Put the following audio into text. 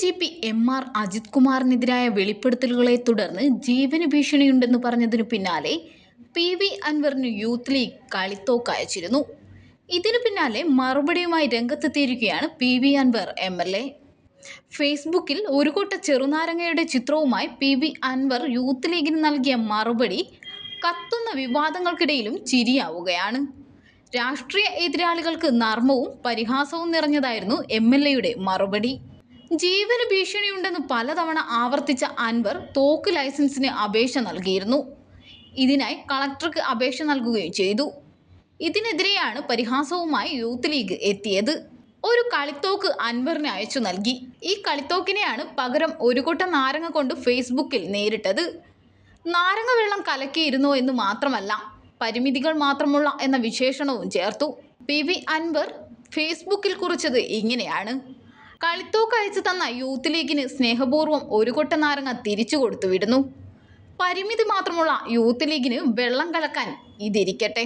G P M R Ajith കുമാറിനെതിരായ വെളിപ്പെടുത്തലുകളെ തുടർന്ന് ജീവന് ഭീഷണിയുണ്ടെന്ന് പറഞ്ഞതിനു പിന്നാലെ പി വി അൻവറിന് യൂത്ത് ലീഗ് കളിത്തോക്ക് അയച്ചിരുന്നു ഇതിനു പിന്നാലെ മറുപടിയുമായി രംഗത്തെത്തിയിരിക്കുകയാണ് P V Anvar M L A. ഫേസ്ബുക്കിൽ ഒരു കൂട്ട ചെറുനാരങ്ങയുടെ ചിത്രവുമായി പി വി അൻവർ യൂത്ത് ലീഗിന് നൽകിയ മറുപടി കത്തുന്ന വിവാദങ്ങൾക്കിടയിലും ചിരിയാവുകയാണ്. രാഷ്ട്രീയ എതിരാളികൾക്ക് നർമ്മവും പരിഹാസവും നിറഞ്ഞതായിരുന്നു എം എൽ എയുടെ മറുപടി. ജീവന് ഭീഷണിയുണ്ടെന്ന് പലതവണ ആവർത്തിച്ച അൻവർ തോക്ക് ലൈസൻസിന് അപേക്ഷ നൽകിയിരുന്നു. ഇതിനായി കളക്ടർക്ക് അപേക്ഷ നൽകുകയും ചെയ്തു. ഇതിനെതിരെയാണ് പരിഹാസവുമായി യൂത്ത് ലീഗ് എത്തിയത്. ഒരു കളിത്തോക്ക് അൻവറിന് അയച്ചു നൽകി. ഈ കളിത്തോക്കിനെയാണ് പകരം ഒരു കൂട്ടം നാരങ്ങ കൊണ്ട് ഫേസ്ബുക്കിൽ നേരിട്ടത്. നാരങ്ങ വെള്ളം കലക്കിയിരുന്നോ എന്ന് മാത്രമല്ല പരിമിതികൾ മാത്രമുള്ള എന്ന വിശേഷണവും ചേർത്തു. പി വി അൻവർ ഫേസ്ബുക്കിൽ കുറിച്ചത് ഇങ്ങനെയാണ്. കളിത്തോക്ക് അയച്ചു തന്ന യൂത്ത് ലീഗിന് സ്നേഹപൂർവം ഒരു കൊട്ട നാരങ്ങ തിരിച്ചു കൊടുത്തു വിടുന്നു. പരിമിതി മാത്രമുള്ള യൂത്ത് ലീഗിന് വെള്ളം കലക്കാൻ ഇതിരിക്കട്ടെ.